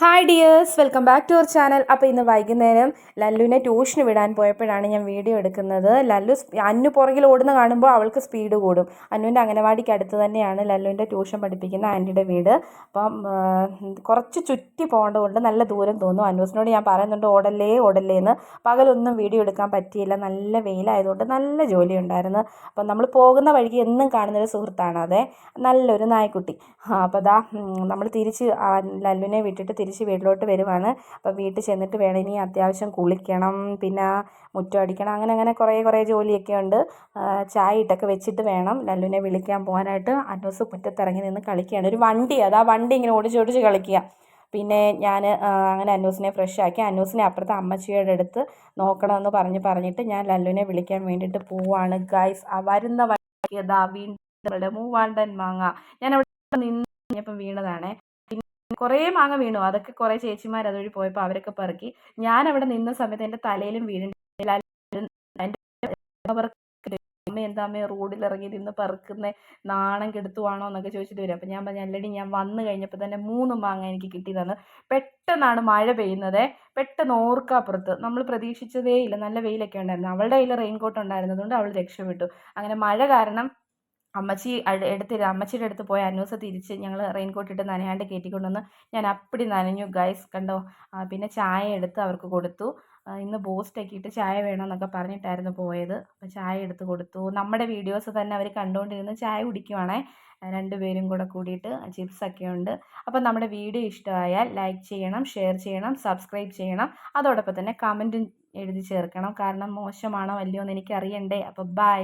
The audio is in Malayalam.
Hi dears welcome back to our channel അപ്പോൾ ഇന്ന് വൈകുന്നേരം ലല്ലുവിനെ ട്യൂഷന് വിടാൻ പോയപ്പോഴാണ് ഞാൻ വീഡിയോ എടുക്കുന്നത്. ലല്ലു അന്നു പുറകിൽ ഓടുന്ന കാണുമ്പോൾ അവൾക്ക് സ്പീഡ് കൂടും. അന്നുവിന്റെ അംഗനവാടിക്ക് അടുത്ത് തന്നെയാണ് ലല്ലുവിന്റെ ട്യൂഷൻ പഠിപ്പിക്കുന്ന ആന്റിയുടെ വീട്. അപ്പം കുറച്ച് ചുറ്റി പോകേണ്ടതുകൊണ്ട് നല്ല ദൂരം തോന്നും. അന്നൂസിനോട് ഞാൻ പറയുന്നുണ്ട് ഓടല്ലേ ഓടല്ലേ എന്ന്. പകലൊന്നും വീഡിയോ എടുക്കാൻ പറ്റിയില്ല. നല്ല വെയിലായതുകൊണ്ട് നല്ല ജോലി ഉണ്ടായിരുന്നു അപ്പം നമ്മൾ പോകുന്ന വഴിക്ക് എന്നും കാണുന്നൊരു സുഹൃത്താണ് അതെ നല്ലൊരു നായ്ക്കുട്ടി. അപ്പോൾ അതാ നമ്മൾ തിരിച്ച് ലല്ലുവിനെ വിട്ടിട്ട് തിരിച്ച് വീട്ടിലോട്ട് വരുവാണ്. അപ്പം വീട്ടിൽ ചെന്നിട്ട് വേണം ഇനി അത്യാവശ്യം കുളിക്കണം പിന്നെ മുറ്റം അടിക്കണം അങ്ങനെ അങ്ങനെ കുറേ കുറേ ജോലിയൊക്കെ ഉണ്ട്. ചായ ഇട്ടൊക്കെ വെച്ചിട്ട് വേണം ലല്ലുവിനെ വിളിക്കാൻ പോകാനായിട്ട്. അന്നൂസ് മുറ്റത്തിറങ്ങി നിന്ന് കളിക്കുകയാണ്. ഒരു വണ്ടി അത് ആ വണ്ടി ഇങ്ങനെ ഓടിച്ച് ഓടിച്ച് കളിക്കുക. പിന്നെ ഞാൻ അങ്ങനെ അന്നൂസിനെ ഫ്രഷ് ആക്കി അന്നൂസിനെ അപ്പുറത്തെ അമ്മച്ചിയുടെ അടുത്ത് നോക്കണമെന്ന് പറഞ്ഞ് പറഞ്ഞിട്ട് ഞാൻ ലല്ലുവിനെ വിളിക്കാൻ വേണ്ടിയിട്ട് പോവാണ്. ഗൈസ് ആ വരുന്ന വഴി ഇതാ വീണ്ടും മൂവാണ്ടൻ മാങ്ങ. ഞാൻ അവിടെ നിന്ന് കഴിഞ്ഞപ്പം വീണതാണേ. കുറേ മാങ്ങ വീണു. അതൊക്കെ കുറേ ചേച്ചിമാർ അതുവഴി പോയപ്പോൾ അവരൊക്കെ പെറുക്കി. ഞാൻ അവിടെ നിന്ന സമയത്ത് എന്റെ തലയിലും വീണിട്ടില്ല അമ്മ അമ്മ റോഡിൽ ഇറങ്ങി നിന്ന് പെറുക്കുന്ന? നാണം കെടുത്തുവാണോ എന്നൊക്കെ ചോദിച്ചിട്ട് വരും. അപ്പം ഞാൻ പറഞ്ഞു അല്ലടി ഞാൻ വന്നു കഴിഞ്ഞപ്പോൾ തന്നെ മൂന്ന് മാങ്ങ എനിക്ക് കിട്ടിയതാണ്. പെട്ടെന്നാണ് മഴ പെയ്യുന്നത്. പെട്ടെന്ന് ഓർക്കാപ്പുറത്ത് നമ്മൾ പ്രതീക്ഷിച്ചതേ ഇല്ല. നല്ല വെയിലൊക്കെ ഉണ്ടായിരുന്നു. അവളുടെ കയ്യിൽ റെയിൻകോട്ട് ഉണ്ടായിരുന്നതുകൊണ്ട് അവൾ രക്ഷപ്പെട്ടു. അങ്ങനെ മഴ കാരണം അമ്മച്ചി എടുത്ത് അമ്മച്ചിയുടെ അടുത്ത് പോയ അന്നൂസ് തിരിച്ച് ഞങ്ങൾ റെയിൻകോട്ട് ഇട്ട് നനയാണ്ട് കയറ്റിക്കൊണ്ടുവന്ന് ഞാൻ അപ്പടി നനഞ്ഞു. ഗൈസ് കണ്ടോ? പിന്നെ ചായ എടുത്ത് അവർക്ക് കൊടുത്തു. ഇന്ന് ബൂസ്റ്റ് ഇട്ട് ചായ വേണമെന്നൊക്കെ പറഞ്ഞിട്ടായിരുന്നു പോയത്. അപ്പോൾ ചായ എടുത്ത് കൊടുത്തു. നമ്മുടെ വീഡിയോസ് തന്നെ അവർ കണ്ടുകൊണ്ടിരുന്ന് ചായ കുടിക്കുവാണേ. രണ്ടുപേരും കൂടെ കൂടിയിട്ട് ചിപ്സൊക്കെ ഉണ്ട്. അപ്പോൾ നമ്മുടെ വീഡിയോ ഇഷ്ടമായാൽ ലൈക്ക് ചെയ്യണം ഷെയർ ചെയ്യണം സബ്സ്ക്രൈബ് ചെയ്യണം. അതോടൊപ്പം തന്നെ കമന്റും എഴുതി ചേർക്കണം. കാരണം മോശമാണോ അല്ലയോ എന്ന് എനിക്കറിയണ്ടേ. അപ്പോൾ ബൈ